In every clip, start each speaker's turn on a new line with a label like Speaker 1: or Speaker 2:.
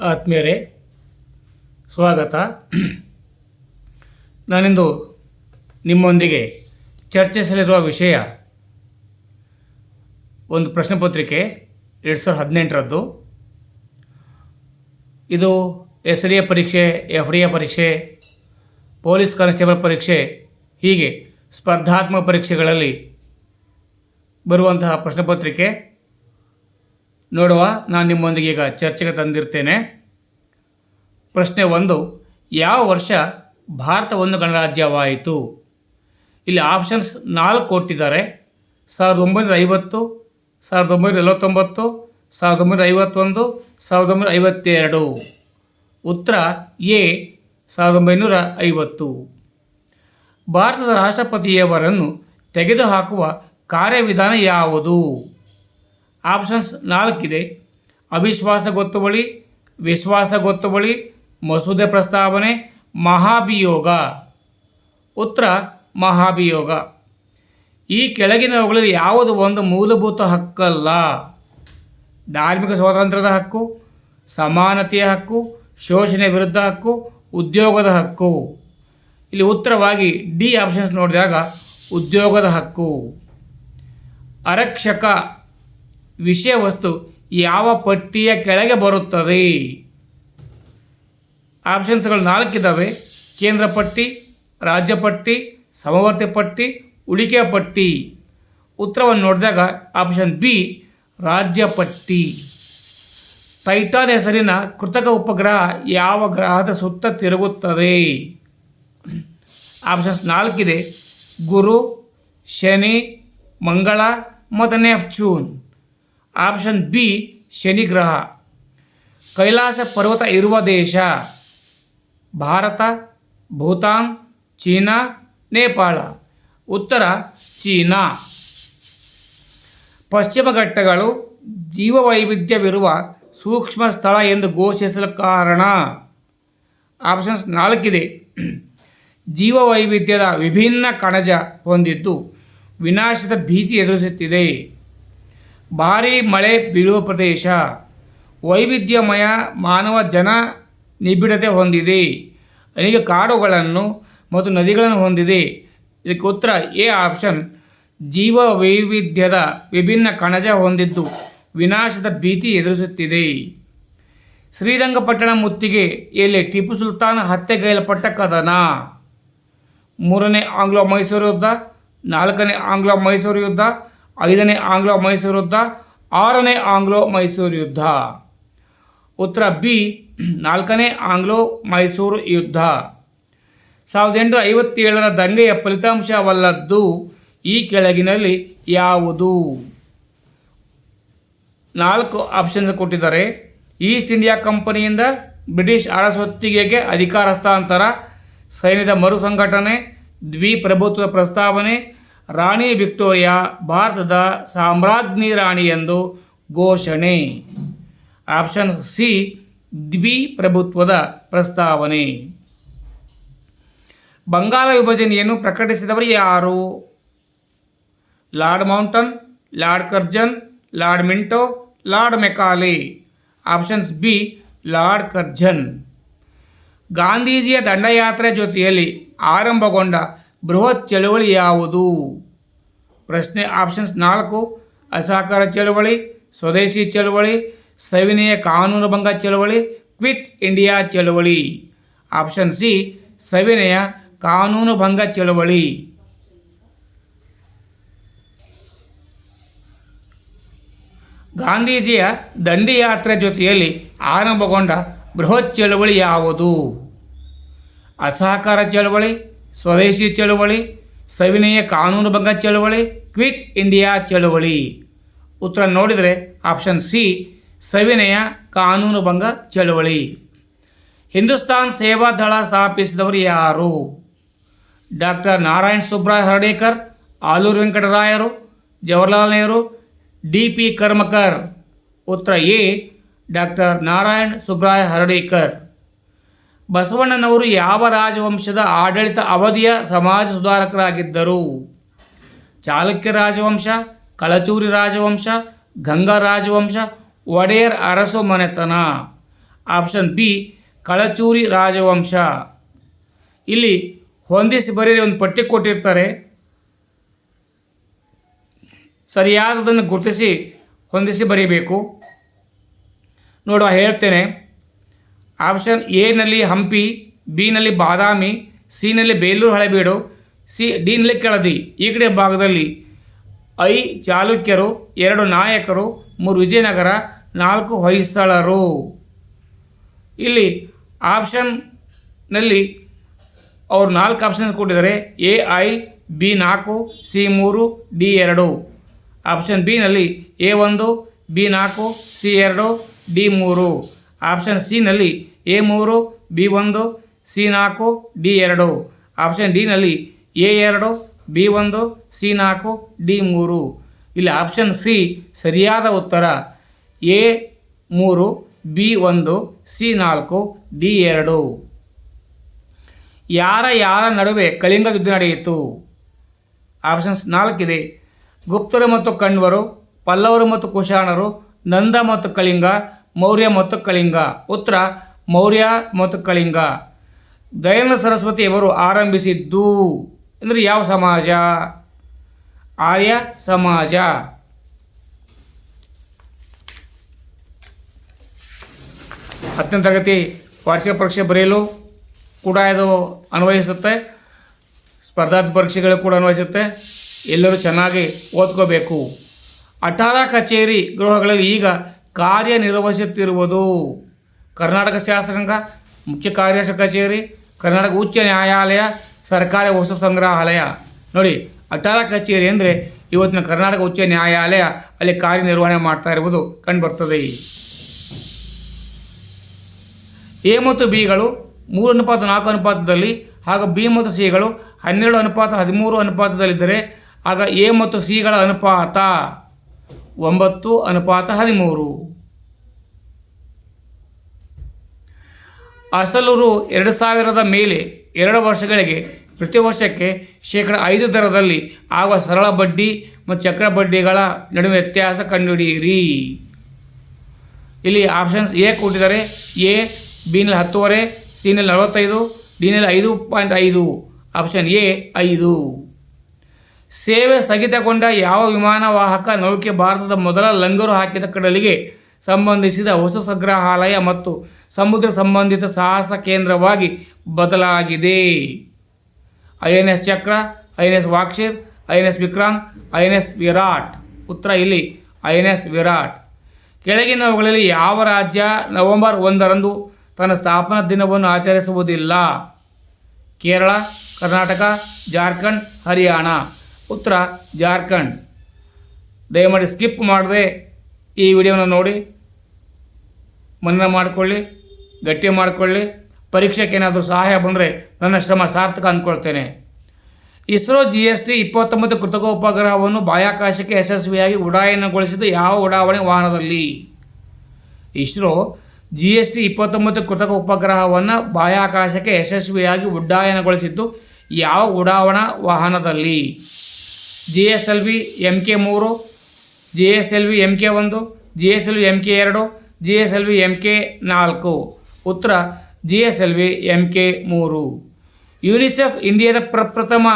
Speaker 1: ಆತ್ಮೀಯರೇ, ಸ್ವಾಗತ. ನಾನಿಂದು ನಿಮ್ಮೊಂದಿಗೆ ಚರ್ಚಿಸಲಿರುವ ವಿಷಯ ಒಂದು ಪ್ರಶ್ನೆ ಪತ್ರಿಕೆ ಎರಡು ಸಾವಿರದ ಹದಿನೆಂಟರದ್ದು. ಇದು ಎಸ್ ಡಿ ಎ ಪರೀಕ್ಷೆ ಎಫ್ ಡಿ ಎ ಪರೀಕ್ಷೆ, ಪೊಲೀಸ್ ಕಾನ್ಸ್ಟೇಬಲ್ ಪರೀಕ್ಷೆ, ಹೀಗೆ ಸ್ಪರ್ಧಾತ್ಮಕ ಪರೀಕ್ಷೆಗಳಲ್ಲಿ ಬರುವಂತಹ ಪ್ರಶ್ನೆ ಪತ್ರಿಕೆ. ನೋಡುವ, ನಾನು ನಿಮ್ಮೊಂದಿಗೆ ಈಗ ಚರ್ಚೆಗೆ ತಂದಿರ್ತೇನೆ. ಪ್ರಶ್ನೆ ಒಂದು, ಯಾವ ವರ್ಷ ಭಾರತ ಒಂದು ಗಣರಾಜ್ಯವಾಯಿತು? ಇಲ್ಲಿ ಆಪ್ಷನ್ಸ್ ನಾಲ್ಕು ಕೊಟ್ಟಿದ್ದಾರೆ. ಸಾವಿರದ ಒಂಬೈನೂರ ಐವತ್ತು, ಸಾವಿರದ ಒಂಬೈನೂರ ನಲವತ್ತೊಂಬತ್ತು, ಸಾವಿರದ ಒಂಬೈನೂರ ಐವತ್ತೊಂದು, ಸಾವಿರದ ಒಂಬೈನೂರ ಐವತ್ತೆರಡು. ಉತ್ತರ ಎ, ಸಾವಿರದ ಒಂಬೈನೂರ ಐವತ್ತು. ಭಾರತದ ರಾಷ್ಟ್ರಪತಿಯವರನ್ನು ತೆಗೆದುಹಾಕುವ ಕಾರ್ಯವಿಧಾನ ಯಾವುದು? ಆಪ್ಷನ್ಸ್ ನಾಲ್ಕಿದೆ. ಅವಿಶ್ವಾಸ ಗೊತ್ತುವಳಿ ವಿಶ್ವಾಸ ಗೊತ್ತುವಳಿ ಮಸೂದೆ ಪ್ರಸ್ತಾವನೆ, ಮಹಾಭಿಯೋಗ. ಉತ್ತರ, ಮಹಾಭಿಯೋಗ. ಈ ಕೆಳಗಿನವುಗಳಲ್ಲಿ ಯಾವುದು ಒಂದು ಮೂಲಭೂತ ಹಕ್ಕಲ್ಲ? ಧಾರ್ಮಿಕ ಸ್ವಾತಂತ್ರ್ಯದ ಹಕ್ಕು, ಸಮಾನತೆಯ ಹಕ್ಕು ಶೋಷಣೆ ವಿರುದ್ಧ ಹಕ್ಕು, ಉದ್ಯೋಗದ ಹಕ್ಕು. ಇಲ್ಲಿ ಉತ್ತರವಾಗಿ ಡಿ ಆಪ್ಷನ್ಸ್ ನೋಡಿದಾಗ ಉದ್ಯೋಗದ ಹಕ್ಕು. ಆರಕ್ಷಕ ವಿಷಯ ವಸ್ತು ಯಾವ ಪಟ್ಟಿಯ ಕೆಳಗೆ ಬರುತ್ತದೆ? ಆಪ್ಷನ್ಸ್ಗಳು ನಾಲ್ಕಿದ್ದಾವೆ ಕೇಂದ್ರ ಪಟ್ಟಿ, ರಾಜ್ಯ ಪಟ್ಟಿ, ಸಮವರ್ತಿ ಪಟ್ಟಿ, ಉಳಿಕೆ ಪಟ್ಟಿ. ಉತ್ತರವನ್ನು ನೋಡಿದಾಗ ಆಪ್ಷನ್ ಬಿ, ರಾಜ್ಯ ಪಟ್ಟಿ. ಟೈಟಾನ್ ಹೆಸರಿನ ಕೃತಕ ಉಪಗ್ರಹ ಯಾವ ಗ್ರಹದ ಸುತ್ತ ತಿರುಗುತ್ತದೆ? ಆಪ್ಷನ್ಸ್ ನಾಲ್ಕಿದೆ. ಗುರು, ಶನಿ, ಮಂಗಳ, ಮತ್ತು ನೆಫ್ಚೂನ್ ಆಪ್ಷನ್ ಬಿ ಶನಿ ಗ್ರಹ ಕೈಲಾಸ ಪರ್ವತ ಇರುವ ದೇಶ. ಭಾರತ, ಭೂತಾನ್, ಚೀನಾ, ನೇಪಾಳ. ಉತ್ತರ, ಚೀನಾ. ಪಶ್ಚಿಮ ಘಟ್ಟಗಳು ಜೀವವೈವಿಧ್ಯವಿರುವ ಸೂಕ್ಷ್ಮ ಸ್ಥಳ ಎಂದು ಘೋಷಿಸಲು ಕಾರಣ. ಆಪ್ಷನ್ಸ್ ನಾಲ್ಕಿದೆ. ಜೀವವೈವಿಧ್ಯದ ವಿಭಿನ್ನ ಕಣಜ ಹೊಂದಿದ್ದು ವಿನಾಶದ ಭೀತಿ ಎದುರಿಸುತ್ತಿದೆ. ಭಾರೀ ಮಳೆ ಬೀಳುವ ಪ್ರದೇಶ. ವೈವಿಧ್ಯಮಯ ಮಾನವ ಜನ ನಿಬಿಡತೆ ಹೊಂದಿದೆ. ಅನೇಕ ಕಾಡುಗಳನ್ನು ಮತ್ತು ನದಿಗಳನ್ನು ಹೊಂದಿದೆ. ಇದಕ್ಕೆ ಉತ್ತರ ಎ ಆಪ್ಷನ್ ಜೀವ ವೈವಿಧ್ಯದ ವಿಭಿನ್ನ ಕಣಜ ಹೊಂದಿದ್ದು ವಿನಾಶದ ಭೀತಿ ಎದುರಿಸುತ್ತಿದೆ. ಶ್ರೀರಂಗಪಟ್ಟಣ ಮುತ್ತಿಗೆ ಮುತ್ತಿಗೆಯಲ್ಲಿ ಟಿಪ್ಪು ಸುಲ್ತಾನ್ ಹತ್ಯೆಗೈಲ್ಪಟ್ಟ ಕದನ. ಮೂರನೇ ಆಂಗ್ಲೋ ಮೈಸೂರು ಯುದ್ಧ, ನಾಲ್ಕನೇ ಆಂಗ್ಲೋ ಮೈಸೂರು ಯುದ್ಧ ಐದನೇ ಆಂಗ್ಲೋ ಮೈಸೂರು ಯುದ್ಧ, ಆರನೇ ಆಂಗ್ಲೋ ಮೈಸೂರು ಯುದ್ಧ. ಉತ್ತರ ಬಿ ನಾಲ್ಕನೇ ಆಂಗ್ಲೋ ಮೈಸೂರು ಯುದ್ಧ. ಸಾವಿರದ ಎಂಟುನೂರ ಐವತ್ತೇಳರ ದಂಗೆಯ ಫಲಿತಾಂಶವಲ್ಲದ್ದು ಈ ಕೆಳಗಿನಲ್ಲಿ ಯಾವುದು? ನಾಲ್ಕು ಆಪ್ಷನ್ಸ್ ಕೊಟ್ಟಿದ್ದಾರೆ. ಈಸ್ಟ್ ಇಂಡಿಯಾ ಕಂಪನಿಯಿಂದ ಬ್ರಿಟಿಷ್ ಅರಸೊತ್ತಿಗೆಗೆ ಅಧಿಕಾರ ಹಸ್ತಾಂತರ, ಸೈನ್ಯದ ಮರುಸಂಘಟನೆ, ದ್ವಿಪ್ರಭುತ್ವದ ಪ್ರಸ್ತಾವನೆ ರಾಣಿ ವಿಕ್ಟೋರಿಯಾ ಭಾರತದ ಸಾಮ್ರಾಜ್ಞಿ ರಾಣಿ ಎಂದು ಘೋಷಣೆ. ಆಪ್ಷನ್ ಸಿ, ದ್ವಿಪ್ರಭುತ್ವದ ಪ್ರಸ್ತಾವನೆ. ಬಂಗಾಳ ವಿಭಜನೆಯನ್ನು ಪ್ರಕಟಿಸಿದವರು ಯಾರು? Lord Mountain, Lord Curzon, Lord Minto, Lord Macaulay. Options B, Lord Curzon. ಗಾಂಧೀಜಿಯ ದಂಡಯಾತ್ರೆ ಜೊತೆಯಲ್ಲಿ ಆರಂಭಗೊಂಡ ಬೃಹತ್ ಚಳುವಳಿ ಯಾವುದು? ಪ್ರಶ್ನೆ ಆಪ್ಷನ್ಸ್ ನಾಲ್ಕು, ಅಸಹಕಾರ ಚಳುವಳಿ, ಸ್ವದೇಶಿ ಚಳುವಳಿ, ಸವಿನಯ ಕಾನೂನುಭಂಗ ಚಳುವಳಿ, ಕ್ವಿಟ್ ಇಂಡಿಯಾ ಚಳುವಳಿ. ಆಪ್ಷನ್ ಸಿ ಸವಿನಯ ಕಾನೂನುಭಂಗ ಚಳುವಳಿ. ಗಾಂಧೀಜಿಯ ದಂಡಿಯಾತ್ರೆ ಜೊತೆಯಲ್ಲಿ ಆರಂಭಗೊಂಡ ಬೃಹತ್ ಚಳುವಳಿ ಯಾವುದು? ಅಸಹಕಾರ ಚಳುವಳಿ ಸ್ವದೇಶಿ ಚಳುವಳಿ, ಸವಿನಯ ಕಾನೂನುಭಂಗ ಚಳುವಳಿ, ಕ್ವಿಟ್ ಇಂಡಿಯಾ ಚಳುವಳಿ. ಉತ್ತರ ನೋಡಿದರೆ ಆಪ್ಷನ್ ಸಿ, ಸವಿನಯ ಕಾನೂನುಭಂಗ ಚಳುವಳಿ. ಹಿಂದೂಸ್ತಾನ್ ಸೇವಾ ದಳ ಸ್ಥಾಪಿಸಿದವರು ಯಾರು? ಡಾಕ್ಟರ್ ನಾರಾಯಣ್ ಸುಬ್ರಾಯ್ ಹರ್ಡೇಕರ್, ಆಲೂರು ವೆಂಕಟರಾಯರು, ಜವಹರ್ಲಾಲ್ ನೆಹರು, ಡಿ. ಪಿ. ಕರ್ಮಕರ್. ಉತ್ತರ ಎ ಡಾಕ್ಟರ್ ನಾರಾಯಣ್ ಸುಬ್ರಾಯ್ ಹರ್ಡೇಕರ್. ಬಸವಣ್ಣನವರು ಯಾವ ರಾಜವಂಶದ ಆಡಳಿತ ಅವಧಿಯ ಸಮಾಜ ಸುಧಾರಕರಾಗಿದ್ದರು? ಚಾಲುಕ್ಯ ರಾಜವಂಶ, ಕಳಚೂರಿ ರಾಜವಂಶ, ಗಂಗಾ ರಾಜವಂಶ, ಒಡೆಯರ್ ಅರಸು ಮನೆತನ. ಆಪ್ಷನ್ ಬಿ, ಕಳಚೂರಿ ರಾಜವಂಶ. ಇಲ್ಲಿ ಹೊಂದಿಸಿ ಬರೀರಿ, ಒಂದು ಪಟ್ಟಿ ಕೊಟ್ಟಿರ್ತಾರೆ. ಸರಿಯಾದದನ್ನು ಗುರುತಿಸಿ, ಹೊಂದಿಸಿ ಬರೀಬೇಕು. ನೋಡುವ, ಹೇಳ್ತೇನೆ. ಆಪ್ಷನ್ ಎನಲ್ಲಿ ಹಂಪಿ ಬಿನಲ್ಲಿ ಬಾದಾಮಿ ಸಿನಲ್ಲಿ ಬೇಲೂರು ಹಳೆಬೀಡು, ಸಿ ಡಿನಲ್ಲಿ ಕೆಳದಿ. ಈ ಕಡೆ ಭಾಗದಲ್ಲಿ ಐ ಚಾಲುಕ್ಯರು, ಎರಡು ನಾಯಕರು, ಮೂರು ವಿಜಯನಗರ, ನಾಲ್ಕು ಹೊಯ್ಸಳರು. ಇಲ್ಲಿ ಆಪ್ಷನ್ನಲ್ಲಿ ಅವರು ನಾಲ್ಕು ಆಪ್ಷನ್ಸ್ ಕೊಟ್ಟಿದ್ದಾರೆ. ಎ, ಐ, ಬಿ ನಾಲ್ಕು, ಸಿ ಮೂರು, ಡಿ ಎರಡು. ಆಪ್ಷನ್ ಬಿನಲ್ಲಿ ಎ ಒಂದು, ಬಿ ನಾಲ್ಕು, ಸಿ ಎರಡು, ಡಿ ಮೂರು. ಆಪ್ಷನ್ ಸಿನಲ್ಲಿ ಎ ಮೂರು, ಬಿ ಒಂದು, ಸಿ ನಾಲ್ಕು, ಡಿ ಎರಡು. ಆಪ್ಷನ್ ಡಿನಲ್ಲಿ ಎ ಎರಡು, ಬಿ ಒಂದು, ಸಿ ನಾಲ್ಕು, ಡಿ ಮೂರು. ಇಲ್ಲಿ ಆಪ್ಷನ್ ಸಿ ಸರಿಯಾದ ಉತ್ತರ. ಎ ಮೂರು, ಬಿ ಒಂದು, ಸಿ ನಾಲ್ಕು, ಡಿ ಎರಡು. ಯಾರ ಯಾರ ನಡುವೆ ಕಳಿಂಗ ಯುದ್ಧ ನಡೆಯಿತು? ಆಪ್ಷನ್ಸ್ ನಾಲ್ಕಿದೆ. ಗುಪ್ತರು ಮತ್ತು ಕಣ್ವರು, ಪಲ್ಲವರು ಮತ್ತು ಕುಶಾಣರು, ನಂದ ಮತ್ತು ಕಳಿಂಗ, ಮೌರ್ಯ ಮತ್ತು ಕಳಿಂಗ. ಉತ್ತರ ಮೌರ್ಯ ಮತ್ತು ಕಳಿಂಗ. ದಯಾನಂದ ಸರಸ್ವತಿ ಅವರು ಆರಂಭಿಸಿದ್ದು ಅಂದರೆ ಯಾವ ಸಮಾಜ? ಆರ್ಯ ಸಮಾಜ. ಹತ್ತನೇ ತರಗತಿ ವಾರ್ಷಿಕ ಪರೀಕ್ಷೆ ಬರೆಯಲು ಕೂಡ ಇದು ಅನ್ವಯಿಸುತ್ತೆ. ಸ್ಪರ್ಧಾತ್ಮಕ ಪರೀಕ್ಷೆಗಳು ಕೂಡ ಅನ್ವಯಿಸುತ್ತೆ. ಎಲ್ಲರೂ ಚೆನ್ನಾಗಿ ಓದ್ಕೋಬೇಕು. ಅಠಾರ ಕಚೇರಿ ಗೃಹಗಳಲ್ಲಿ ಈಗ ಕಾರ್ಯನಿರ್ವಹಿಸುತ್ತಿರುವುದು. ಕರ್ನಾಟಕ ಶಾಸಕಾಂಗ, ಮುಖ್ಯ ಕಾರ್ಯದರ್ಶಿ ಕಚೇರಿ, ಕರ್ನಾಟಕ ಉಚ್ಚ ನ್ಯಾಯಾಲಯ, ಸರ್ಕಾರಿ ವಸ್ತು ಸಂಗ್ರಹಾಲಯ. ನೋಡಿ ಅಟಾರ ಕಚೇರಿ ಅಂದರೆ ಇವತ್ತಿನ ಕರ್ನಾಟಕ ಉಚ್ಚ ನ್ಯಾಯಾಲಯ ಅಲ್ಲಿ ಕಾರ್ಯನಿರ್ವಹಣೆ ಮಾಡ್ತಾ ಇರುವುದು ಕಂಡುಬರ್ತದೆ. ಎ ಮತ್ತು ಬಿಗಳು ಮೂರು ಅನುಪಾತ, ನಾಲ್ಕು ಅನುಪಾತದಲ್ಲಿ ಹಾಗೂ ಬಿ ಮತ್ತು ಸಿಗಳು ಹನ್ನೆರಡು ಅನುಪಾತ, ಹದಿಮೂರು ಅನುಪಾತದಲ್ಲಿದ್ದರೆ ಆಗ ಎ ಮತ್ತು ಸಿಗಳ ಅನುಪಾತ ಒಂಬತ್ತು ಅನುಪಾತ ಹದಿಮೂರು. ಅಸಲು ರು ಎರಡು ಸಾವಿರದ ಮೇಲೆ ಎರಡು ವರ್ಷಗಳಿಗೆ ಪ್ರತಿ ವರ್ಷಕ್ಕೆ ಶೇಕಡ ಐದು ದರದಲ್ಲಿ ಆಗುವ ಸರಳ ಬಡ್ಡಿ ಮತ್ತು ಚಕ್ರ ಬಡ್ಡಿಗಳ ನಡುವೆ ವ್ಯತ್ಯಾಸ ಕಂಡುಹಿಡಿಯಿರಿ. ಇಲ್ಲಿ ಆಪ್ಷನ್ಸ್ ಎ ಕೊಟ್ಟಿದ್ದಾರೆ. ಎ, ಬಿನಲ್ಲಿ ಹತ್ತುವರೆ, ಸಿನಲ್ಲಿ ನಲವತ್ತೈದು, ಡಿನಲ್ಲಿ ಐದು ಪಾಯಿಂಟ್ ಐದು ಆಪ್ಷನ್ ಎ ಐದು. ಸೇವೆ ಸ್ಥಗಿತಗೊಂಡ ಯಾವ ವಿಮಾನ ವಾಹಕ ನೌಕೆ ಭಾರತದ ಮೊದಲ ಲಂಗರು ಹಾಕಿದ ಕಡಲಿಗೆ ಸಂಬಂಧಿಸಿದ ವಸ್ತು ಸಂಗ್ರಹಾಲಯ ಮತ್ತು ಸಮುದ್ರ ಸಂಬಂಧಿತ ಸಾಹಸ ಕೇಂದ್ರವಾಗಿ ಬದಲಾಗಿದೆ. I N S Chakra, I N S ವಾಕ್ಷೇಪ್ I N S Vikrant, I N S Viraat. ಉತ್ತರ ಇಲ್ಲಿ, ಐ ಎನ್ ಎಸ್ ವಿರಾಟ್. ಕೆಳಗಿನವುಗಳಲ್ಲಿ ಯಾವ ರಾಜ್ಯ ನವೆಂಬರ್ ಒಂದರಂದು ತನ್ನ ಸ್ಥಾಪನಾ ದಿನವನ್ನು ಆಚರಿಸುವುದಿಲ್ಲ? ಕೇರಳ, ಕರ್ನಾಟಕ, ಜಾರ್ಖಂಡ್, ಹರಿಯಾಣ. ಉತ್ತರ, ಜಾರ್ಖಂಡ್. ದಯಮಾಡಿ ಸ್ಕಿಪ್ ಮಾಡದೆ ಈ ವಿಡಿಯೋನ ನೋಡಿ. ಮನ್ನಾ ಮಾಡಿಕೊಳ್ಳಿ. ಗಟ್ಟಿ ಮಾಡಿಕೊಳ್ಳಿ. ಪರೀಕ್ಷೆಗೆ ಏನಾದರೂ ಸಹಾಯ ಬಂದರೆ ನನ್ನ ಶ್ರಮ ಸಾರ್ಥಕ ಅಂದ್ಕೊಳ್ತೇನೆ. ಇಸ್ರೋ ಜಿ ಎಸ್ ಟಿ ಇಪ್ಪತ್ತೊಂಬತ್ತು ಕೃತಕ ಉಪಗ್ರಹವನ್ನು ಬಾಹ್ಯಾಕಾಶಕ್ಕೆ ಯಶಸ್ವಿಯಾಗಿ ಉಡಾಯನಗೊಳಿಸಿದ್ದು ಯಾವ ಉಡಾವಣೆ ವಾಹನದಲ್ಲಿ? ಇಸ್ರೋ ಜಿ ಎಸ್ ಟಿ ಇಪ್ಪತ್ತೊಂಬತ್ತು ಕೃತಕ ಉಪಗ್ರಹವನ್ನು ಬಾಹ್ಯಾಕಾಶಕ್ಕೆ ಯಶಸ್ವಿಯಾಗಿ ಉಡ್ಡಾಯನಗೊಳಿಸಿದ್ದು ಯಾವ ಉಡಾವಣಾ ವಾಹನದಲ್ಲಿ? G S L V M K ಮೂರು G S L V M K ಒಂದು G S L V M K ಎರಡು G S L V M K ನಾಲ್ಕು. ಉತ್ತರ G S L V M K ಮೂರು. ಯುನಿಸೆಫ್ ಇಂಡಿಯಾದ ಪ್ರಪ್ರಥಮ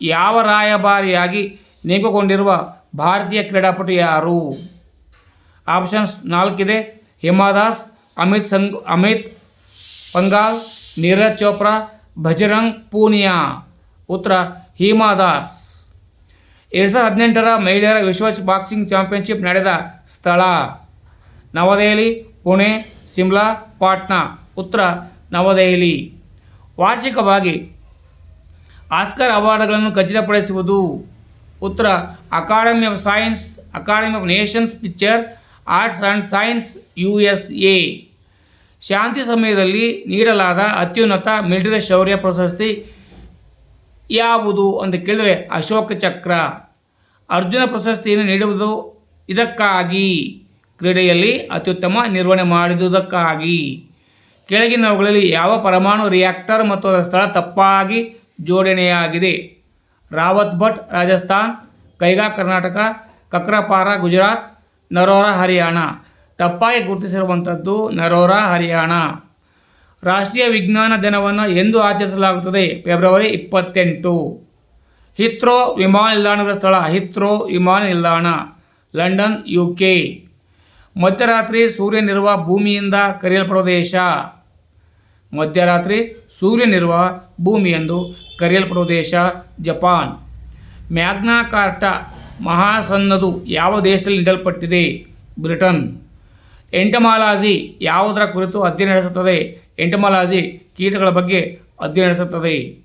Speaker 1: ಯಾವ ರಾಯಭಾರಿಯಾಗಿ ನೇಮಕಗೊಂಡಿರುವ ಭಾರತೀಯ ಕ್ರೀಡಾಪಟು ಯಾರು? ಆಪ್ಷನ್ಸ್ ನಾಲ್ಕಿದೆ. ಹಿಮಾದಾಸ್ ಅಮಿತ್ ಸಂಗ್ ಅಮಿತ್ ಪಂಗಾಲ್, ನೀರಜ್ ಚೋಪ್ರಾ, ಭಜರಂಗ್ ಪೂನಿಯಾ. ಉತ್ತರ ಹಿಮಾದಾಸ್ ಎರಡು ಸಾವಿರದ ಹದಿನೆಂಟರ ಮಹಿಳೆಯರ ವಿಶ್ವ ಬಾಕ್ಸಿಂಗ್ ಚಾಂಪಿಯನ್ಶಿಪ್ ನಡೆದ ಸ್ಥಳ ನವದೆಹಲಿ, ಪುಣೆ ಸಿಮ್ಲಾ ಪಾಟ್ನಾ, ಉತ್ತರ ನವದೆಹಲಿ. ವಾರ್ಷಿಕವಾಗಿ ಆಸ್ಕರ್ ಅವಾರ್ಡ್ಗಳನ್ನು ಖಚಿತಪಡಿಸುವುದು. ಉತ್ತರ academy of science, academy of nations picture, arts and science, U S A. ಶಾಂತಿ ಸಮಯದಲ್ಲಿ ನೀಡಲಾದ ಅತ್ಯುನ್ನತ ಮಿಲಿಟರಿ ಶೌರ್ಯ ಪ್ರಶಸ್ತಿ ಯಾವುದು ಅಂತ ಕೇಳಿದರೆ ಅಶೋಕ ಚಕ್ರ. ಅರ್ಜುನ ಪ್ರಶಸ್ತಿಯನ್ನು ನೀಡುವುದು ಇದಕ್ಕಾಗಿ. ಕ್ರೀಡೆಯಲ್ಲಿ ಅತ್ಯುತ್ತಮ ನಿರ್ವಹಣೆ ಮಾಡಿದುದಕ್ಕಾಗಿ. ಕೆಳಗಿನವುಗಳಲ್ಲಿ ಯಾವ ಪರಮಾಣು ರಿಯಾಕ್ಟರ್ ಮತ್ತು ಅದರ ಸ್ಥಳ ತಪ್ಪಾಗಿ ಜೋಡಣೆಯಾಗಿದೆ? ರಾವತ್ ಭಟ್, ರಾಜಸ್ಥಾನ್, ಕೈಗಾ, ಕರ್ನಾಟಕ, ಕಕ್ರಪಾರ, ಗುಜರಾತ್, ನರೋರ, ಹರಿಯಾಣ. ತಪ್ಪಾಗಿ ಗುರುತಿಸಿರುವಂಥದ್ದು ನರೋರಾ, ಹರಿಯಾಣ. ರಾಷ್ಟ್ರೀಯ ವಿಜ್ಞಾನ ದಿನವನ್ನು ಎಂದು ಆಚರಿಸಲಾಗುತ್ತದೆ ಫೆಬ್ರವರಿ ಇಪ್ಪತ್ತೆಂಟು. ಹಿತ್ರೋ ವಿಮಾನ ನಿಲ್ದಾಣದ ಸ್ಥಳ ಹಿತ್ರೋ ವಿಮಾನ ನಿಲ್ದಾಣ, ಲಂಡನ್ ಯು ಕೆ ಮಧ್ಯರಾತ್ರಿ ಸೂರ್ಯನಿರುವ ಭೂಮಿಯಿಂದ ಕರೆಯಲ್ಪಡುವ ದೇಶ ಮಧ್ಯರಾತ್ರಿ ಸೂರ್ಯನಿರುವ ಭೂಮಿ ಎಂದು ಕರೆಯಲ್ಪಡುವ ದೇಶ ಜಪಾನ್. ಮ್ಯಾಗ್ನಾ ಕಾರ್ಟ ಮಹಾಸನ್ನದು ಯಾವ ದೇಶದಲ್ಲಿ ನೀಡಲ್ಪಟ್ಟಿದೆ? ಬ್ರಿಟನ್. ಎಂಟಮಾಲಾಜಿ ಯಾವುದರ ಕುರಿತು ಅಧ್ಯಯನ ನಡೆಸುತ್ತದೆ? ಎಂಟಮಾಲಾಜಿ ಕೀಟಗಳ ಬಗ್ಗೆ ಅಧ್ಯಯನ ನಡೆಸುತ್ತದೆ.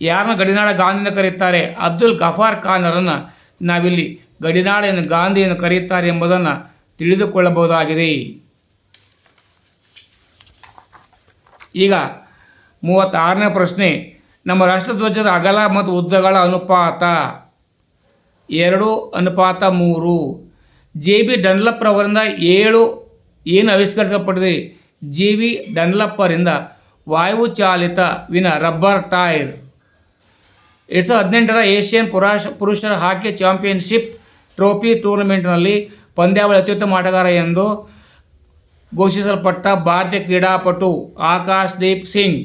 Speaker 1: ಯಾರನ್ನ ಗಡಿನಾಡ ಗಾಂಧಿನ ಕರೆಯುತ್ತಾರೆ? ಅಬ್ದುಲ್ ಗಫಾರ್ ಖಾನ್ ಅವರನ್ನು ನಾವಿಲ್ಲಿ ಗಡಿನಾಡ ಗಾಂಧಿಯನ್ನು ಕರೆಯುತ್ತಾರೆ ಎಂಬುದನ್ನು ತಿಳಿದುಕೊಳ್ಳಬಹುದಾಗಿದೆ. ಈಗ ಮೂವತ್ತಾರನೇ ಪ್ರಶ್ನೆ, ನಮ್ಮ ರಾಷ್ಟ್ರಧ್ವಜದ ಅಗಲ ಮತ್ತು ಉದ್ದಗಳ ಅನುಪಾತ. ಎರಡು, ಅನುಪಾತ ಮೂರು. ಜೆ ಬಿ ಡನ್ಲಪ್ರವರಿಂದ ಏಳು ಏನು ಆವಿಷ್ಕರಿಸಲ್ಪಟ್ಟಿದೆ? ಜಿ ಬಿ ಡನ್ಲಪ್ಪರಿಂದ ವಾಯುಚಾಲಿತ ವಿನ ರಬ್ಬರ್ ಟೈರ್. ಎರಡು ಸಾವಿರದ ಹದಿನೆಂಟರ ಏಷ್ಯನ್ ಪುರಾಷ, ಪುರುಷರ ಹಾಕಿ ಚಾಂಪಿಯನ್ಶಿಪ್ ಟ್ರೋಫಿ ಟೂರ್ನಮೆಂಟ್ನಲ್ಲಿ ಪಂದ್ಯಾವಳಿ ಅತ್ಯುತ್ತಮ ಆಟಗಾರ ಎಂದು ಘೋಷಿಸಲ್ಪಟ್ಟ ಭಾರತೀಯ ಕ್ರೀಡಾಪಟು ಆಕಾಶ್ ದೀಪ್ ಸಿಂಗ್.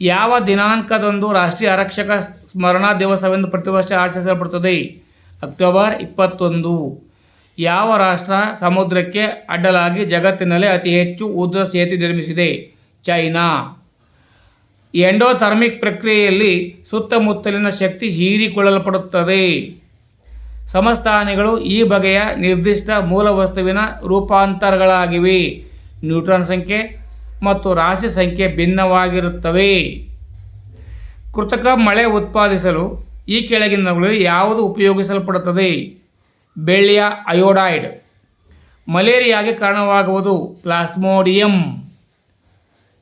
Speaker 1: ಯಾವ ದಿನಾಂಕದಂದು ರಾಷ್ಟ್ರೀಯ ಆರಕ್ಷಕ ಸ್ಮರಣಾ ದಿವಸವೆಂದು ಪ್ರತಿ ವರ್ಷ ಆಚರಿಸಲ್ಪಡುತ್ತದೆ? ಅಕ್ಟೋಬರ್ ಇಪ್ಪತ್ತೊಂದು. ಯಾವ ರಾಷ್ಟ್ರ ಸಮುದ್ರಕ್ಕೆ ಅಡ್ಡಲಾಗಿ ಜಗತ್ತಿನಲ್ಲೇ ಅತಿ ಹೆಚ್ಚು ಉದ್ದ ಸೇತುವೆ ನಿರ್ಮಿಸಿದೆ? ಚೈನಾ. ಎಂಡೋಥರ್ಮಿಕ್ ಪ್ರಕ್ರಿಯೆಯಲ್ಲಿ ಸುತ್ತಮುತ್ತಲಿನ ಶಕ್ತಿ ಹೀರಿಕೊಳ್ಳಲ್ಪಡುತ್ತದೆ. ಸಮಸ್ಥಾನಿಗಳು ಈ ಬಗೆಯ ನಿರ್ದಿಷ್ಟ ಮೂಲ ವಸ್ತುವಿನ ರೂಪಾಂತರಗಳಾಗಿವೆ. ನ್ಯೂಟ್ರಾನ್ ಸಂಖ್ಯೆ ಮತ್ತು ರಾಶಿ ಸಂಖ್ಯೆ ಭಿನ್ನವಾಗಿರುತ್ತವೆ. ಕೃತಕ ಮಳೆ ಉತ್ಪಾದಿಸಲು ಈ ಕೆಳಗಿನವುಗಳಲ್ಲಿ ಯಾವುದು ಉಪಯೋಗಿಸಲ್ಪಡುತ್ತದೆ? ಬೆಳ್ಳಿಯ ಅಯೋಡೈಡ್. ಮಲೇರಿಯಾಗೆ ಕಾರಣವಾಗುವುದು ಪ್ಲಾಸ್ಮೋಡಿಯಂ.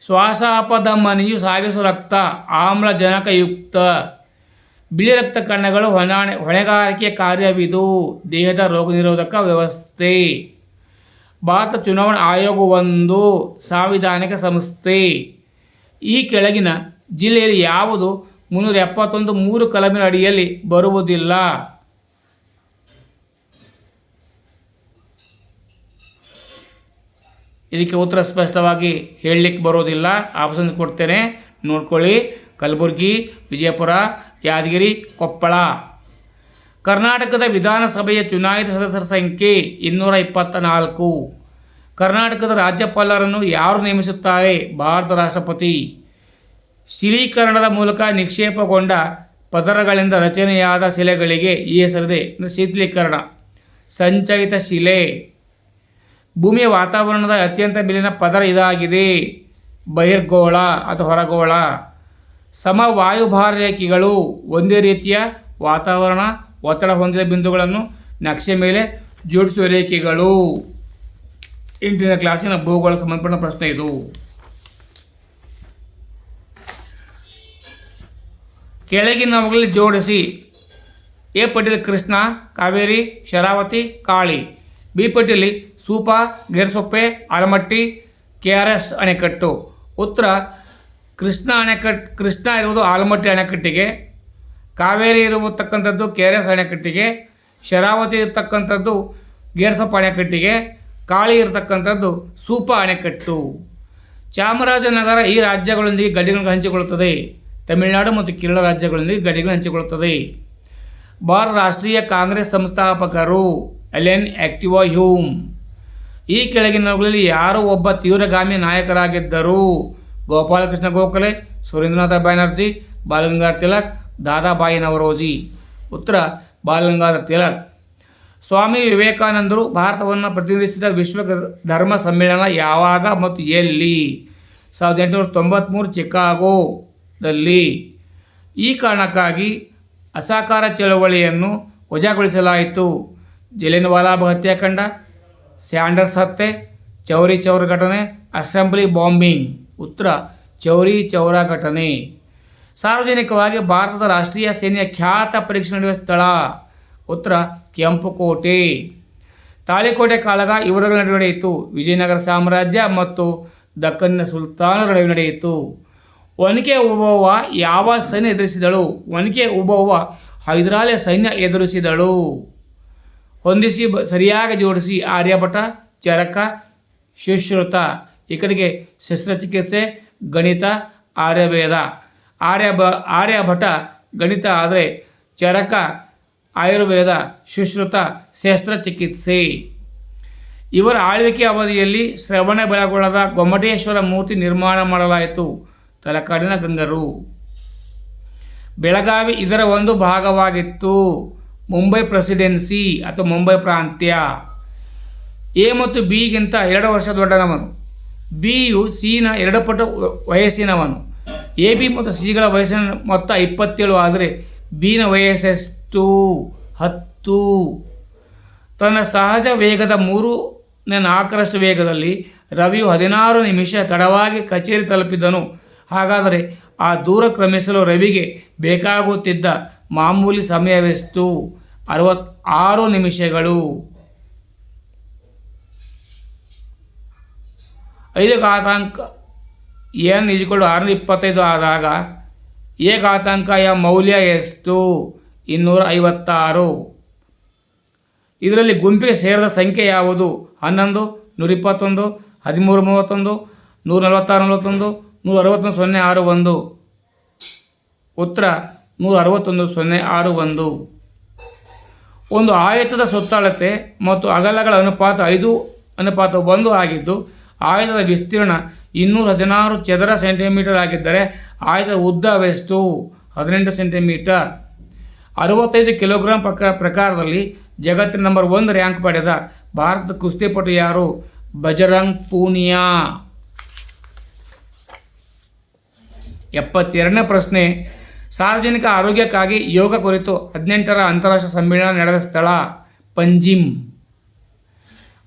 Speaker 1: ಶ್ವಾಸಾಪಧಮನಿಯು ಸಾಗಿಸುವ ರಕ್ತ ಆಮ್ಲಜನಕಯುಕ್ತ. ಬಿಳಿ ರಕ್ತ ಕಣಗಳು ಹೊಣಾಣೆ ಹೊಣೆಗಾರಿಕೆ ಕಾರ್ಯವಿದು. ದೇಹದ ರೋಗ ನಿರೋಧಕ ವ್ಯವಸ್ಥೆ. ಭಾರತ ಚುನಾವಣಾ ಆಯೋಗವೊಂದು ಸಾಂವಿಧಾನಿಕ ಸಂಸ್ಥೆ. ಈ ಕೆಳಗಿನ ಜಿಲ್ಲೆಯಲ್ಲಿ ಯಾವುದು? ಮುನ್ನೂರ ಎಪ್ಪತ್ತೊಂದು ಮೂರು ಕಲಮಿನ ಅಡಿಯಲ್ಲಿ ಬರುವುದಿಲ್ಲ. ಇದಕ್ಕೆ ಉತ್ತರ ಸ್ಪಷ್ಟವಾಗಿ ಹೇಳಲಿಕ್ಕೆ ಬರೋದಿಲ್ಲ ಆಪ್ಷನ್ಸ್ ಕೊಡ್ತೇನೆ. ನೋಡ್ಕೊಳ್ಳಿ. ಕಲಬುರಗಿ, ವಿಜಯಪುರ ಯಾದಗಿರಿ, ಕೊಪ್ಪಳ. ಕರ್ನಾಟಕದ ವಿಧಾನಸಭೆಯ ಚುನಾಯಿತ ಸದಸ್ಯರ ಸಂಖ್ಯೆ ಇನ್ನೂರ ಇಪ್ಪತ್ತ ನಾಲ್ಕು ಕರ್ನಾಟಕದ ರಾಜ್ಯಪಾಲರನ್ನು ಯಾರು ನೇಮಿಸುತ್ತಾರೆ? ಭಾರತ ರಾಷ್ಟ್ರಪತಿ. ಶಿಲೀಕರಣದ ಮೂಲಕ ನಿಕ್ಷೇಪಗೊಂಡ ಪದರಗಳಿಂದ ರಚನೆಯಾದ ಶಿಲೆಗಳಿಗೆ ಈ ಹೆಸರಿದೆ. ಶೀತಲೀಕರಣ. ಸಂಚಯಿತ ಶಿಲೆ. ಭೂಮಿಯ ವಾತಾವರಣದ ಅತ್ಯಂತ ಮೇಲಿನ ಪದರ ಇದಾಗಿದೆ. ಬಹಿರ್ಗೋಳ ಅಥವಾ ಹೊರಗೋಳ. ಸಮವಾಯುಭಾರ ರೇಖೆಗಳು ಒಂದೇ ರೀತಿಯ ವಾತಾವರಣ, ಒತ್ತಡ ಹೊಂದಿದ ಬಿಂದುಗಳನ್ನು ನಕ್ಷೆ ಮೇಲೆ ಜೋಡಿಸುವ ರೇಖೆಗಳು. ಇಂದಿನ ಕ್ಲಾಸಿನ ಭೂಗೋಳ ಸಂಬಂಧಪಟ್ಟ ಪ್ರಶ್ನೆ ಇದು. ಕೆಳಗಿನವುಗಳಲ್ಲಿ ಜೋಡಿಸಿ. ಎ ಪಟ್ಟಿಯಲ್ಲಿ ಕೃಷ್ಣ, ಕಾವೇರಿ, ಶರಾವತಿ, ಕಾಳಿ. ಬಿ ಪಟ್ಟಿಯಲ್ಲಿ Soopa, Gersoppa, Almatti, K R S ಅಣೆಕಟ್ಟು. ಉತ್ತರ ಕೃಷ್ಣ ಅಣೆಕಟ್ಟು ಕೃಷ್ಣ ಇರುವುದು ಆಲಮಟ್ಟಿ ಅಣೆಕಟ್ಟಿಗೆ, ಕಾವೇರಿ ಇರುವತಕ್ಕಂಥದ್ದು ಕೆ ಆರ್ ಎಸ್ ಅಣೆಕಟ್ಟಿಗೆ, ಶರಾವತಿ ಇರತಕ್ಕಂಥದ್ದು ಗೇರ್ಸಪ್ಪ ಅಣೆಕಟ್ಟಿಗೆ, ಕಾಳಿ ಇರತಕ್ಕಂಥದ್ದು ಸೂಪ ಅಣೆಕಟ್ಟು. ಚಾಮರಾಜನಗರ ಈ ರಾಜ್ಯಗಳೊಂದಿಗೆ ಗಡಿಗಳನ್ನು ಹಂಚಿಕೊಳ್ಳುತ್ತದೆ. ತಮಿಳುನಾಡು ಮತ್ತು ಕೇರಳ ರಾಜ್ಯಗಳೊಂದಿಗೆ ಗಡಿಗಳನ್ನು ಹಂಚಿಕೊಳ್ಳುತ್ತದೆ. ಭಾರತ ರಾಷ್ಟ್ರೀಯ ಕಾಂಗ್ರೆಸ್ ಸಂಸ್ಥಾಪಕರು ಎಲೆನ್ ಆಕ್ಟಿವಾ ಹ್ಯೂಮ್ ಈ ಕೆಳಗಿನವುಗಳಲ್ಲಿ ಯಾರು ಒಬ್ಬ ತೀವ್ರಗಾಮಿ ನಾಯಕರಾಗಿದ್ದರು. ಗೋಪಾಲಕೃಷ್ಣ ಗೋಖಲೆ, ಸುರೇಂದ್ರನಾಥ ಬ್ಯಾನರ್ಜಿ, ಬಾಲಗಂಗಾಧರ್ ತಿಲಕ್, ದಾದಾಬಾಯಿ ನವರೋಜಿ. ಉತ್ತರ, ಬಾಲಗಂಗಾಧರ್ ತಿಲಕ್. ಸ್ವಾಮಿ ವಿವೇಕಾನಂದರು ಭಾರತವನ್ನು ಪ್ರತಿನಿಧಿಸಿದ ವಿಶ್ವ ಧರ್ಮ ಸಮ್ಮೇಳನ ಯಾವಾಗ ಮತ್ತು ಎಲ್ಲಿ? ಸಾವಿರದ ಎಂಟುನೂರ ತೊಂಬತ್ತ್ಮೂರು ಚಿಕಾಗೋದಲ್ಲಿ. ಈ ಕಾರಣಕ್ಕಾಗಿ ಅಸಹಕಾರ ಚಳವಳಿಯನ್ನು ವಜಾಗೊಳಿಸಲಾಯಿತು. ಜಲಿಯನ್ ವಾಲಾಬಾಗ್ ಹತ್ಯಾಕಾಂಡ, ಸ್ಯಾಂಡರ್ಸ್ ಹತ್ಯೆ, ಚೌರಿ ಚೌರ ಘಟನೆ, ಅಸೆಂಬ್ಲಿ ಬಾಂಬಿಂಗ್. ಉತ್ತರ, ಚೌರಿ ಚೌರ ಘಟನೆ. ಸಾರ್ವಜನಿಕವಾಗಿ ಭಾರತದ ರಾಷ್ಟ್ರೀಯ ಸೇನೆಯ ಖ್ಯಾತ ಪರೀಕ್ಷೆ ನಡೆಯುವ ಸ್ಥಳ, ಉತ್ತರ, ಕೆಂಪುಕೋಟೆ. ತಾಳಿಕೋಟೆ ಕಾಳಗ ಇವರುಗಳ ನಡುವೆ ನಡೆಯಿತು. ವಿಜಯನಗರ ಸಾಮ್ರಾಜ್ಯ ಮತ್ತು ದಕ್ಕನ್ನ ಸುಲ್ತಾನರ ನಡುವೆ ನಡೆಯಿತು. ಒನಕೆ ಉಭವ ಯಾವ ಸೈನ್ಯ ಎದುರಿಸಿದಳು? ಒನಕೆ ಉಭವ ಹೈದರಾಲಿಯ ಸೈನ್ಯ ಎದುರಿಸಿದಳು. ಹೊಂದಿಸಿ ಸರಿಯಾಗಿ ಜೋಡಿಸಿ ಆರ್ಯಭಟ, ಚರಕ ಸುಶ್ರುತ ಈ ಕಡೆಗೆ ಶಸ್ತ್ರಚಿಕಿತ್ಸೆ, ಗಣಿತ, ಆರ್ಯಭೇದ. ಆರ್ಯ ಬ ಆರ್ಯಭಟ, ಗಣಿತ ಆದರೆ ಚರಕ, ಆಯುರ್ವೇದ ಸುಶ್ರುತ ಶಸ್ತ್ರಚಿಕಿತ್ಸೆ. ಇವರ ಆಳ್ವಿಕೆ ಅವಧಿಯಲ್ಲಿ ಶ್ರವಣ ಬೆಳಗೊಳದ ಗೊಮ್ಮಟೇಶ್ವರ ಮೂರ್ತಿ ನಿರ್ಮಾಣ ಮಾಡಲಾಯಿತು. ತಲಕಾಡಿನ ಗಂಗರು. ಬೆಳಗಾವಿ ಇದರ ಒಂದು ಭಾಗವಾಗಿತ್ತು. ಮುಂಬೈ ಪ್ರೆಸಿಡೆನ್ಸಿ ಅಥವಾ ಮುಂಬೈ ಪ್ರಾಂತ್ಯ. ಎ ಮತ್ತು ಬಿಗಿಂತ ಎರಡು ವರ್ಷ ದೊಡ್ಡನವನು ಬಿಯು ಸಿನ ಎರಡು ಪಟ್ಟು ವಯಸ್ಸಿನವನು. ಎ ಬಿ ಮತ್ತು ಸಿಗಳ ವಯಸ್ಸಿನ ಮೊತ್ತ ಇಪ್ಪತ್ತೇಳು ಆದರೆ ಬಿನ ವಯಸ್ಸೆಷ್ಟು ಹತ್ತು. ತನ್ನ ಸಹಜ ವೇಗದ ಮೂರನೇ ನಾಲ್ಕರಷ್ಟು ವೇಗದಲ್ಲಿ ರವಿಯು ಹದಿನಾರು ನಿಮಿಷ ತಡವಾಗಿ ಕಚೇರಿ ತಲುಪಿದನು. ಹಾಗಾದರೆ ಆ ದೂರ ಕ್ರಮಿಸಲು ರವಿಗೆ ಬೇಕಾಗುತ್ತಿದ್ದ ಮಾಮೂಲಿ ಸಮಯವೆಷ್ಟು? ಅರವತ್ತಾರು ನಿಮಿಷಗಳು. ಐದು ಘಾತಾಂಕ ಏನು ಇಜ್ಕೊಂಡು ಆರುನೂರ ಇಪ್ಪತ್ತೈದು ಆದಾಗ ಎ ಘಾತಾಂಕ ಯ ಮೌಲ್ಯ ಎಷ್ಟು? ಇನ್ನೂರ ಐವತ್ತಾರು ಇದರಲ್ಲಿ ಗುಂಪಿಗೆ ಸೇರಿದ ಸಂಖ್ಯೆ ಯಾವುದು? ಹನ್ನೊಂದು ನೂರ ಇಪ್ಪತ್ತೊಂದು ಹದಿಮೂರು ಮೂವತ್ತೊಂದು ನೂರ ನಲವತ್ತಾರು ನಲವತ್ತೊಂದು ನೂರ ಅರವತ್ತೊಂದು ಸೊನ್ನೆ ಆರು ಒಂದು. ಉತ್ತರ ನೂರ ಅರವತ್ತೊಂದು ಸೊನ್ನೆ ಆರು ಒಂದು. ಒಂದು ಆಯತದ ಸುತ್ತಳತೆ ಮತ್ತು ಅಗಲಗಳ ಅನುಪಾತ ಐದು, ಅನುಪಾತ ಒಂದು ಆಗಿದ್ದು ಆಯತದ ವಿಸ್ತೀರ್ಣ ಇನ್ನೂರ ಹದಿನಾರು ಚದರ ಸೆಂಟಿಮೀಟರ್ ಆಗಿದ್ದರೆ ಆಯತದ ಉದ್ದವೆಷ್ಟು ಹದಿನೆಂಟು ಸೆಂಟಿಮೀಟರ್. ಅರವತ್ತೈದು ಕಿಲೋಗ್ರಾಂ ಪ್ರಕ, ಪ್ರಕಾರದಲ್ಲಿ ಜಗತ್ತಿನ ನಂಬರ್ ಒಂದು ರ್ಯಾಂಕ್ ಪಡೆದ ಭಾರತದ ಕುಸ್ತಿಪಟು ಯಾರು? ಬಜರಂಗ್ ಪೂನಿಯಾ. ಎಪ್ಪತ್ತೆರಡನೇ ಪ್ರಶ್ನೆ. ಸಾರ್ವಜನಿಕ ಆರೋಗ್ಯಕ್ಕಾಗಿ ಯೋಗ ಕುರಿತು ಹದಿನೆಂಟರ ಅಂತಾರಾಷ್ಟ್ರೀಯ ಸಮ್ಮೇಳನ ನಡೆದ ಸ್ಥಳ ಪಂಜಿಮ್.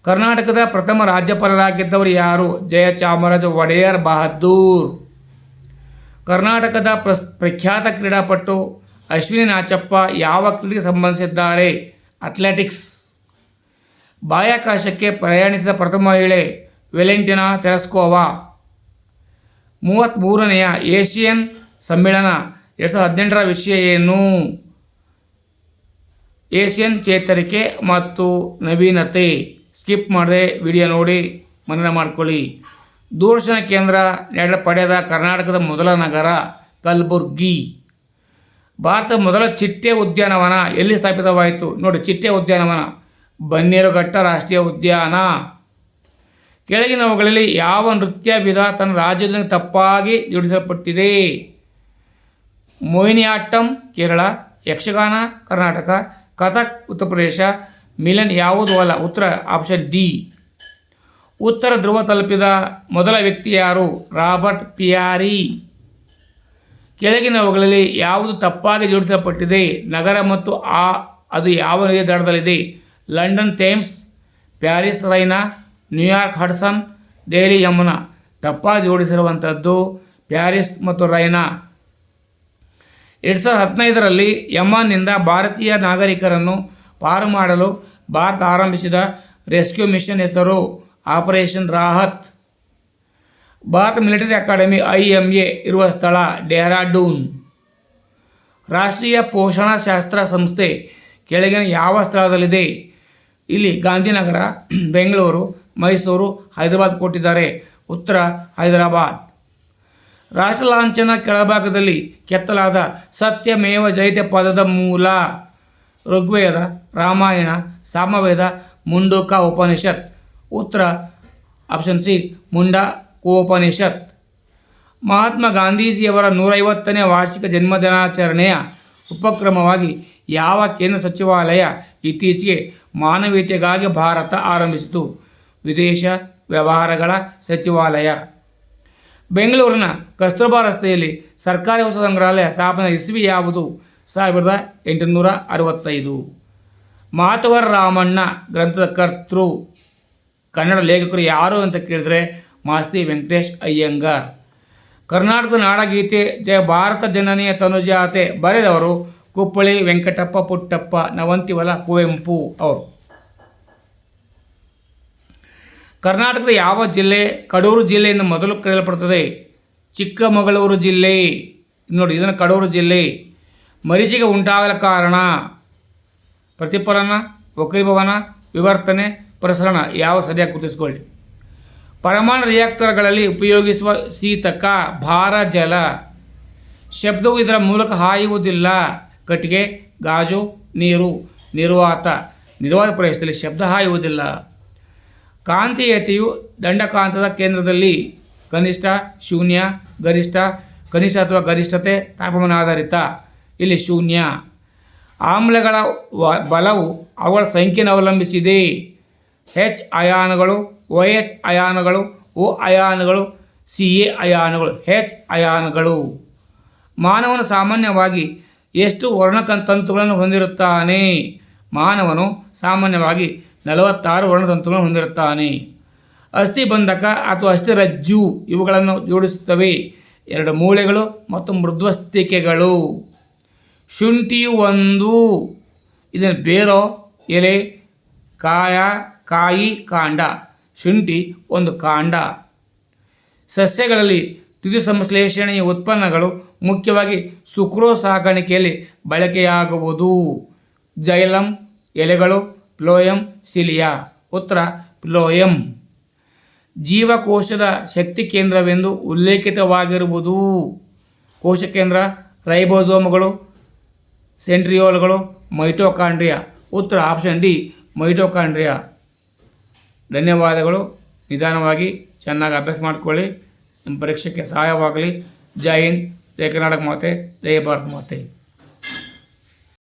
Speaker 1: ಕರ್ನಾಟಕದ ಪ್ರಥಮ ರಾಜ್ಯಪಾಲರಾಗಿದ್ದವರು ಯಾರು? ಜಯಚಾಮರಾಜ ಒಡೆಯರ್ ಬಹದ್ದೂರ್. ಕರ್ನಾಟಕದ ಪ್ರಸ್, ಪ್ರಖ್ಯಾತ ಕ್ರೀಡಾಪಟು ಅಶ್ವಿನಿ ನಾಚಪ್ಪ ಯಾವ ಕ್ರೀಡೆಗೆ ಸಂಬಂಧಿಸಿದ್ದಾರೆ? ಅಥ್ಲೆಟಿಕ್ಸ್. ಬಾಹ್ಯಾಕಾಶಕ್ಕೆ ಪ್ರಯಾಣಿಸಿದ ಪ್ರಥಮ ಮಹಿಳೆ ವೆಲೆಂಟಿನಾ ತೆರಸ್ಕೋವಾ. ಮೂವತ್ತ್ಮೂರನೆಯ ಏಷಿಯನ್ ಸಮ್ಮೇಳನ ಎರಡು ಸಾವಿರದ ಹದಿನೆಂಟರ ವಿಷಯ ಏನು? ಏಷಿಯನ್ ಚೇತರಿಕೆ ಮತ್ತು ನವೀನತೆ. ಸ್ಕಿಪ್ ಮಾಡದೆ ವಿಡಿಯೋ ನೋಡಿ ಮನನ ಮಾಡ್ಕೊಳ್ಳಿ. ದೂರದರ್ಶನ ಕೇಂದ್ರ ನೆಡ ಪಡೆದ ಕರ್ನಾಟಕದ ಮೊದಲ ನಗರ ಕಲಬುರ್ಗಿ. ಭಾರತದ ಮೊದಲ ಚಿಟ್ಟೆ ಉದ್ಯಾನವನ ಎಲ್ಲಿ ಸ್ಥಾಪಿತವಾಯಿತು? ನೋಡಿ, ಚಿಟ್ಟೆ ಉದ್ಯಾನವನ. ಬನ್ನೇರುಘಟ್ಟ ರಾಷ್ಟ್ರೀಯ ಉದ್ಯಾನ. ಕೆಳಗಿನವುಗಳಲ್ಲಿ ಯಾವ ನೃತ್ಯ ವಿಧ ತನ್ನ ರಾಜ್ಯದಲ್ಲಿ ತಪ್ಪಾಗಿ ಜೋಡಿಸಲ್ಪಟ್ಟಿದೆ? ಮೋಹಿನಿಯಾಟ್ಟಂ ಕೇರಳ, ಯಕ್ಷಗಾನ, ಕರ್ನಾಟಕ, ಕಥಕ್ ಉತ್ತರ ಪ್ರದೇಶ ಮಿಲನ್ ಯಾವುದು ಅಲ್ಲ. ಉತ್ತರ ಆಪ್ಷನ್ ಡಿ. ಉತ್ತರ ಧ್ರುವ ತಲುಪಿದ ಮೊದಲ ವ್ಯಕ್ತಿ ಯಾರು? Robert Peary. ಕೆಳಗಿನವುಗಳಲ್ಲಿ ಯಾವುದು ತಪ್ಪಾಗಿ ಜೋಡಿಸಲ್ಪಟ್ಟಿದೆ? ನಗರ ಮತ್ತು ಆ, ಅದು ಯಾವ ನದಿಯ ದಡದಲ್ಲಿದೆ London Thames Paris Rhine, New York Hudson, Delhi Yamuna. ತಪ್ಪಾಗಿ ಜೋಡಿಸಿರುವಂಥದ್ದು ಪ್ಯಾರಿಸ್ ಮತ್ತು ರೈನಾ. ಎರಡು ಸಾವಿರದ ಹದಿನೈದರಲ್ಲಿ ಯಮನ್ನಿಂದ ಭಾರತೀಯ ನಾಗರಿಕರನ್ನು ಪಾರು ಮಾಡಲು ಭಾರತ ಆರಂಭಿಸಿದ ರೆಸ್ಕ್ಯೂ ಮಿಷನ್ ಹೆಸರು operation Rahat. Bharata military academy I M A ಇರುವ ಸ್ಥಳ ಡೆಹ್ರಾಡೂನ್. ರಾಷ್ಟ್ರೀಯ ಪೋಷಣಾ ಶಾಸ್ತ್ರ ಸಂಸ್ಥೆ ಕೆಳಗಿನ ಯಾವ ಸ್ಥಳದಲ್ಲಿದೆ? ಇಲ್ಲಿ ಗಾಂಧಿನಗರ, ಬೆಂಗಳೂರು, ಮೈಸೂರು, ಹೈದರಾಬಾದ್ ಕೊಟ್ಟಿದ್ದಾರೆ. ಉತ್ತರ ಹೈದರಾಬಾದ್. ರಾಷ್ಟ್ರ ಲಾಂಛನ ಕೆಳಭಾಗದಲ್ಲಿ ಕೆತ್ತಲಾದ ಸತ್ಯಮೇವ ಜಯತೆ ಪದದ ಮೂಲ. ಋಗ್ವೇದ, ರಾಮಾಯಣ, ಸಾಮವೇದ, ಮುಂಡೂಕ ಉಪನಿಷತ್. ಉತ್ತರ, ಆಪ್ಷನ್ ಸಿ, ಮುಂಡ ಉಪನಿಷತ್ ಮಹಾತ್ಮ ಗಾಂಧೀಜಿಯವರ ನೂರೈವತ್ತನೇ ವಾರ್ಷಿಕ ಜನ್ಮದಿನಾಚರಣೆಯ ಉಪಕ್ರಮವಾಗಿ ಯಾವ ಕೇಂದ್ರ ಸಚಿವಾಲಯ ಇತ್ತೀಚೆಗೆ ಮಾನವೀಯತೆಗಾಗಿ ಭಾರತ ಆರಂಭಿಸಿತು? ವಿದೇಶ ವ್ಯವಹಾರಗಳ ಸಚಿವಾಲಯ. ಬೆಂಗಳೂರಿನ ಕಸ್ತೂರ್ಬಾ ರಸ್ತೆಯಲ್ಲಿ ಸರ್ಕಾರಿ ಹೊಸ ಸಂಗ್ರಹಾಲಯ ಸ್ಥಾಪನೆ ಇಸ್ವಿ ಯಾವುದು ಸಾವಿರದ ಎಂಟುನೂರ ಅರವತ್ತೈದು. ಮಾತವರ ರಾಮಣ್ಣ ಗ್ರಂಥದ ಕರ್ತೃ. ಕನ್ನಡ ಲೇಖಕರು ಯಾರು ಅಂತ ಕೇಳಿದರೆ ಮಾಸ್ತಿ ವೆಂಕಟೇಶ್ ಅಯ್ಯಂಗಾರ್. ಕರ್ನಾಟಕದ ನಾಡಗೀತೆ ಜಯ ಭಾರತ ಜನನಿಯ ತನುಜಾತೆ ಬರೆದವರು ಕುಪ್ಪಳಿ ವೆಂಕಟಪ್ಪ ಪುಟ್ಟಪ್ಪ ನವಂತಿವಲ ಕುವೆಂಪು ಅವರು. ಕರ್ನಾಟಕದ ಯಾವ ಜಿಲ್ಲೆ ಕಡೂರು ಜಿಲ್ಲೆಯಿಂದ ಮೊದಲು ಕರೆಯಲ್ಪಡುತ್ತದೆ? ಚಿಕ್ಕಮಗಳೂರು ಜಿಲ್ಲೆ. ನೋಡಿ, ಇದನ್ನು ಕಡೂರು ಜಿಲ್ಲೆ. ಮರೀಚಿಗೆ ಉಂಟಾಗಲ ಕಾರಣ, ಪ್ರತಿಫಲನ, ವಕ್ರೀಭವನ, ವಿವರ್ತನೆ, ಪ್ರಸರಣ ಯಾವ ಸರಿಯಾಗಿ ಗುರುತಿಸಿಕೊಳ್ಳಿ. ಪರಮಾಣು ರಿಯಾಕ್ಟರ್ಗಳಲ್ಲಿ ಉಪಯೋಗಿಸುವ ಶೀತಕ, ಭಾರ, ಜಲ ಶಬ್ದವು ಇದರ ಮೂಲಕ ಹಾಯುವುದಿಲ್ಲ. ಕಟ್ಟಿಗೆ, ಗಾಜು, ನೀರು, ನಿರ್ವಾತ ನಿರ್ವಾತ ಪ್ರದೇಶದಲ್ಲಿ ಶಬ್ದ ಹಾಯುವುದಿಲ್ಲ. ಕಾಂತೀಯತೆಯು ದಂಡಕಾಂತದ ಕೇಂದ್ರದಲ್ಲಿ ಕನಿಷ್ಠ ಶೂನ್ಯ, ಗರಿಷ್ಠ, ಕನಿಷ್ಠ ಅಥವಾ ಗರಿಷ್ಠತೆ ತಾಪಮಾನ ಆಧಾರಿತ ಇಲ್ಲಿ ಶೂನ್ಯ. ಆಮ್ಲಗಳ ವ- ಬಲವು ಅವುಗಳ ಸಂಖ್ಯೆಯನ್ನು ಅವಲಂಬಿಸಿದೆ. ಹೆಚ್ ಅಯಾನುಗಳು ಒ ಎಚ್ ಅಯಾನುಗಳು, ಒ ಅಯಾನುಗಳು ಸಿ ಎ ಅಯಾನುಗಳು ಹೆಚ್ ಅಯಾನುಗಳು. ಮಾನವನು ಸಾಮಾನ್ಯವಾಗಿ ಎಷ್ಟು ವರ್ಣತಂತುಗಳನ್ನು ಹೊಂದಿರುತ್ತಾನೆ? ಮಾನವನು ಸಾಮಾನ್ಯವಾಗಿ ನಲವತ್ತಾರು ವರ್ಣತಂತುಗಳನ್ನು ಹೊಂದಿರುತ್ತಾನೆ. ಅಸ್ಥಿಬಂಧಕ ಅಥವಾ ಅಸ್ಥಿರಜ್ಜು ಇವುಗಳನ್ನು ಜೋಡಿಸುತ್ತವೆ. ಎರಡು ಮೂಳೆಗಳು ಮತ್ತು ಮೃದ್ವಸ್ತಿಕೆಗಳು. ಶುಂಠಿಯು ಒಂದು. ಇದನ್ನು ಬೇರೋ ಎಲೆ, ಕಾಯ, ಕಾಯಿ, ಕಾಂಡ. ಶುಂಠಿ ಒಂದು ಕಾಂಡ. ಸಸ್ಯಗಳಲ್ಲಿ ತುದಿ ಸಂಶ್ಲೇಷಣೆಯ ಉತ್ಪನ್ನಗಳು ಮುಖ್ಯವಾಗಿ ಸುಕ್ರೋ ಸಾಕಾಣಿಕೆಯಲ್ಲಿ ಬಳಕೆಯಾಗುವುದು. ಜೈಲಂ, ಎಲೆಗಳು, ಪ್ಲೋಯಂ, ಸಿಲಿಯಾ. ಉತ್ತರ, ಪ್ಲೋಯಂ. ಜೀವಕೋಶದ ಶಕ್ತಿ ಕೇಂದ್ರವೆಂದು ಉಲ್ಲೇಖಿತವಾಗಿರುವುದು. ಕೋಶ ಕೇಂದ್ರ, ರೈಬೋಸೋಮ್ಗಳು ಸೆಂಟ್ರಿಯೋಲ್ಗಳು, ಮೈಟೋಕಾಂಡ್ರಿಯಾ. ಉತ್ತರ ಆಪ್ಷನ್ ಡಿ, ಮೈಟೋಕಾಂಡ್ರಿಯಾ. ಧನ್ಯವಾದಗಳು. ನಿಧಾನವಾಗಿ ಚೆನ್ನಾಗಿ ಅಭ್ಯಾಸ ಮಾಡಿಕೊಳ್ಳಿ. ನಿಮ್ಮ ಪರೀಕ್ಷೆಗೆ ಸಹಾಯವಾಗಲಿ. ಜೈ ಹಿಂದ್. ಜೈ ಕರ್ನಾಟಕ ಮಾತೆ. ಜೈ ಭಾರತ ಮಾತೆ.